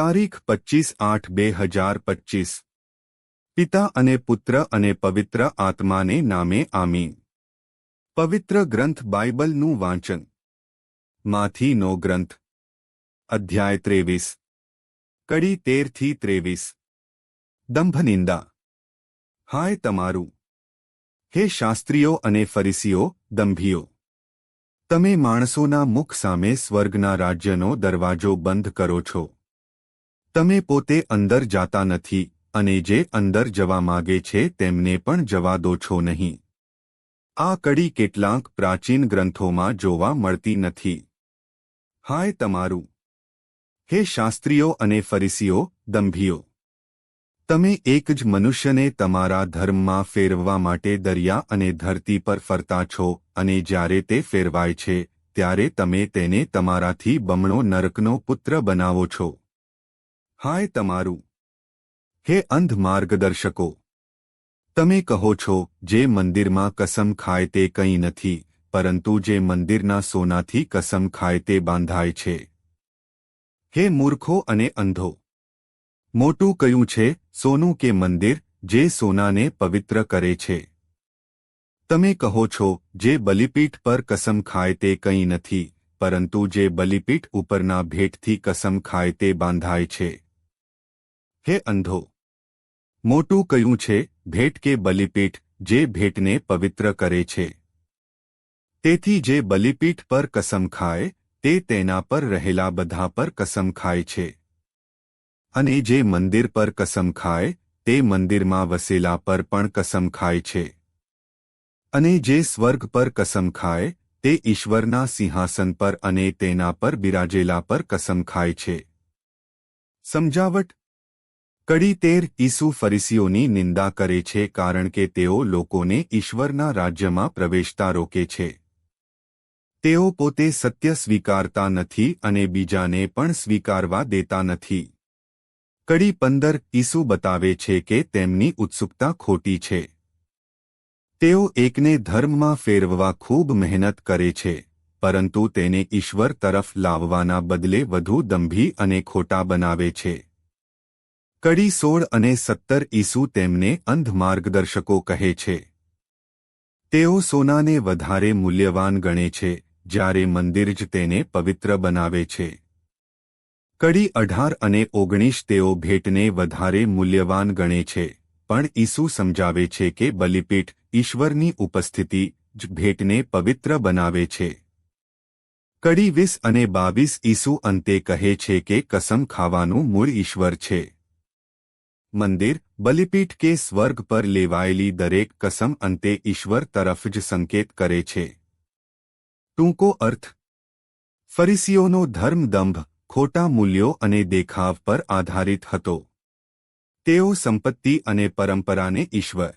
તારીખ પચીસ આઠ બે હજાર પચીસ પિતા અને પુત્ર અને પવિત્ર આત્માને નામે આમીન. પવિત્ર ગ્રંથ બાઇબલનું વાંચન. માથીનો ગ્રંથ. અધ્યાય ત્રેવીસ. કડી તેરથી ત્રેવીસ. દંભનિંદા. હાય તમારું. હે શાસ્ત્રીઓ અને ફરીસીઓ, દંભીઓ. તમે માણસોના મુખ સામે સ્વર્ગના રાજ્યનો દરવાજો બંધ કરો છો. તમે પોતે અંદર જાતા નથી, અને જે અંદર જવા માગે છે તેમને પણ જવા દો છો નહીં. આ કડી કેટલાંક પ્રાચીન ગ્રંથોમાં જોવા મળતી નથી. હાય તમારું. હે શાસ્ત્રીઓ અને ફરીસીઓ, દંભીઓ. તમે એક જ મનુષ્યને તમારા ધર્મમાં ફેરવવા માટે દરિયા અને ધરતી પર ફરતા છો, અને જ્યારે તે ફેરવાય છે, ત્યારે તમે તેને તમારાથી બમણો નરકનો પુત્ર બનાવો છો. હાય તમારું. હે અંધ માર્ગદર્શકો. તમે કહો છો, જે મંદિરમાં કસમ ખાય તે કંઈ નથી, પરંતુ જે મંદિરના સોનાથી કસમ ખાય તે બાંધાય છે. હે મૂર્ખો અને અંધો. મોટું કયું છે, સોનું કે મંદિર, જે સોનાને પવિત્ર કરે છે? તમે કહો છો, જે બલિપીઠ પર કસમ ખાય તે કંઈ નથી, પરંતુ જે બલિપીઠ ઉપરના ભેટથી કસમ ખાય તે બાંધાય છે. હે અંધો? મોટું કયું છે ભેટ કે બલિપીઠ જે ભેટને પવિત્ર કરે છે? તેથી જે બલિપીઠ પર કસમ ખાય, તે તેના પર રહેલા બધા પર કસમ ખાય છે. અને જે મંદિર પર કસમ ખાય, તે મંદિરમાં વસેલા પર પણ કસમ ખાય છે. અને જે સ્વર્ગ પર કસમ ખાય, તે ઈશ્વરના સિંહાસન પર અને તેના પર બિરાજેલા પર કસમ ખાય છે. સમજાવટ કડી તેર ઈસુ ફરીસીઓની નિંદા કરે છે કારણ કે તેઓ લોકોને ઈશ્વરના રાજ્યમાં પ્રવેશતા રોકે છે. તેઓ પોતે સત્ય સ્વીકારતા નથી અને બીજાને પણ સ્વીકારવા દેતા નથી. કડી પંદર ઈસુ બતાવે છે કે તેમની ઉત્સુકતા ખોટી છે. તેઓ એકને ધર્મમાં ફેરવવા ખૂબ મહેનત કરે છે, પરંતુ તેને ઈશ્વર તરફ લાવવાના બદલે વધુ દંભી અને ખોટા બનાવે છે. કડી સોળ અને સત્તર ઈસુ તેમને અંધ માર્ગદર્શકો કહે છે. તેઓ સોનાને વધારે મૂલ્યવાન ગણે છે, જ્યારે મંદિર જ તેને પવિત્ર બનાવે છે. કડી અઢાર અને ઓગણીસ તેઓ ભેટને વધારે મૂલ્યવાન ગણે છે, પણ ઈસુ સમજાવે છે કે બલિપીઠ ઈશ્વરની ઉપસ્થિતિ જ ભેટને પવિત્ર બનાવે છે. કડી વીસ અને બાવીસ ઈસુ અંતે કહે છે કે કસમ ખાવાનું મૂળ ઈશ્વર છે. મંદિર, બલિપીઠ કે સ્વર્ગ પર લેવાયેલી દરેક કસમ અંતે ઈશ્વર તરફ જ સંકેત કરે છે. ટૂંકો અર્થ. ફરીસીઓનો ધર્મદંભ ખોટા મૂલ્યો અને દેખાવ પર આધારિત હતો. તેઓ સંપત્તિ અને પરંપરાને ઈશ્વર